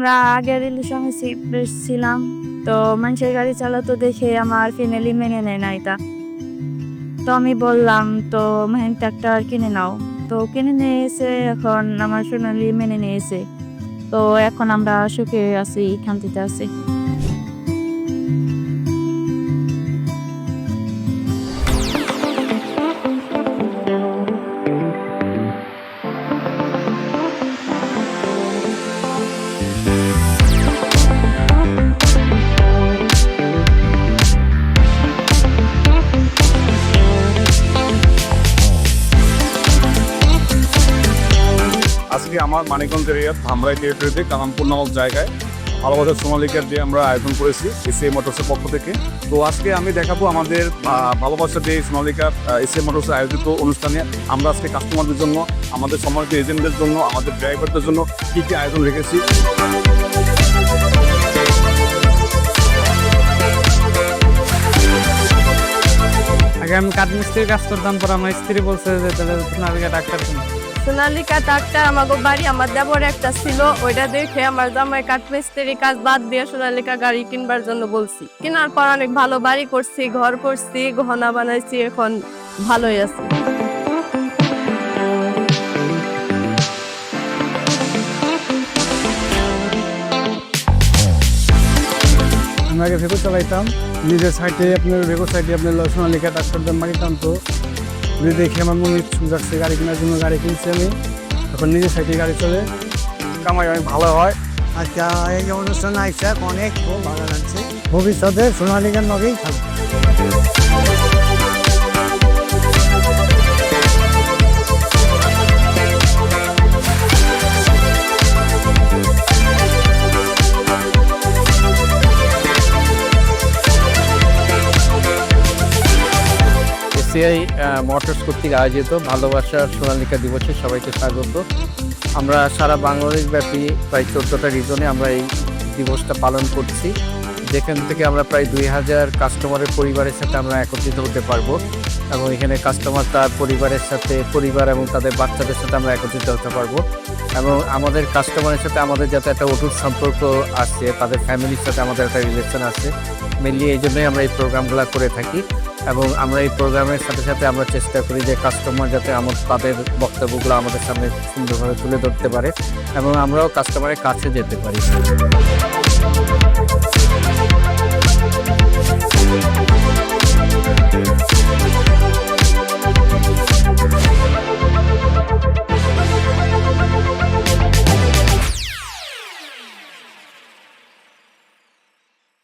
আমরা আগে রিলেশনে ছিলাম তো মানুষের গাড়ি চালাতো দেখে আমার ফ্যামিলি মেনে নেয় না এটা তো আমি বললাম, তো মেহেন ট্রাক্টর কিনে নাও। তো কিনে নিয়েছে এখন আমার ফ্যামিলি মেনে নিয়েছে। তো এখন আমরা সুখে আছি, শান্তিতে আছি। আমার মানিকগঞ্জ এরিয়ার ধামরাই টেরিটরিতে কালামপুর নামক জায়গায় ভালোবাসার সোনালিকার যে আমরা আয়োজন করেছি এসএ মোটরসের পক্ষ থেকে। তো আজকে আমি দেখাবো আমাদের আহ, ভালোবাসার যে সোনালিকার এসএ মোটরসের আয়োজিত অনুষ্ঠানে। আমরা আজকে কাস্টমারদের জন্য আমাদের সম্মানিত এজেন্টদের জন্য আমাদের ড্রাইভারদের জন্য কী কী আয়োজন রেখেছি। আগে আমি কাঠ মিস্ত্রির কাজ করতাম পর আমার স্ত্রী বলছে যে তাহলে ডাক্তার। সোনালিকা ডাক্তার আমাকে বাড়ি, আমার দেবর একটা ছিল, ওইটা দেখে আমার জামাই কাঠমিস্ত্রি কাজ বাদ দিয়ে সোনালিকা গাড়ি কিনবার জন্য বলছি। কেনার পর অনেক ভালো বাড়ি করছি, ঘর করছি, গহনা বানাইছি, এখন ভালোই আছে। আগে ভেকো চালাইতাম, নিজের সাইডে আপনার ভেকো সাইডে আপনার সোনালিকা ডাক্তারদের মারিতাম তো। যদি দেখে আমার মনে যাচ্ছে গাড়ি কেনার জন্য গাড়ি কিনছি আমি এখন নিজের সাইডে গাড়ি চলে। কামাই অনেক ভালো হয়। আচ্ছা এই যে অনুষ্ঠান আইসা অনেক খুব ভালো লাগছে ভবিষ্যতে সোনালিকার নগেই থাকবে। এসিআই মোটরস কর্তৃক আয়োজিত ভালোবাসা সোনালিকা দিবসে সবাইকে স্বাগত। আমরা সারা বাংলাদেশ ব্যাপী প্রায় চোদ্দোটা রিজনে আমরা এই দিবসটা পালন করছি। যেখান থেকে আমরা প্রায় দুই হাজার কাস্টমারের পরিবারের সাথে আমরা একত্রিত হতে পারব এবং এখানে কাস্টমার তার পরিবারের সাথে, পরিবার এবং তাদের বাচ্চাদের সাথে আমরা একত্রিত হতে পারব। এবং আমাদের কাস্টমারের সাথে আমাদের যাতে একটা অটুট সম্পর্ক আছে, তাদের ফ্যামিলির সাথে আমাদের একটা রিলেশন আছে মেনলি এই জন্যই আমরা এই প্রোগ্রামগুলো করে থাকি। এবং আমরা এই প্রোগ্রামের সাথে সাথে আমরা চেষ্টা করি যে কাস্টমার যাতে আমার তাদের বক্তব্যগুলো আমাদের সামনে সুন্দরভাবে তুলে ধরতে পারে এবং আমরাও কাস্টমারের কাছে যেতে পারি।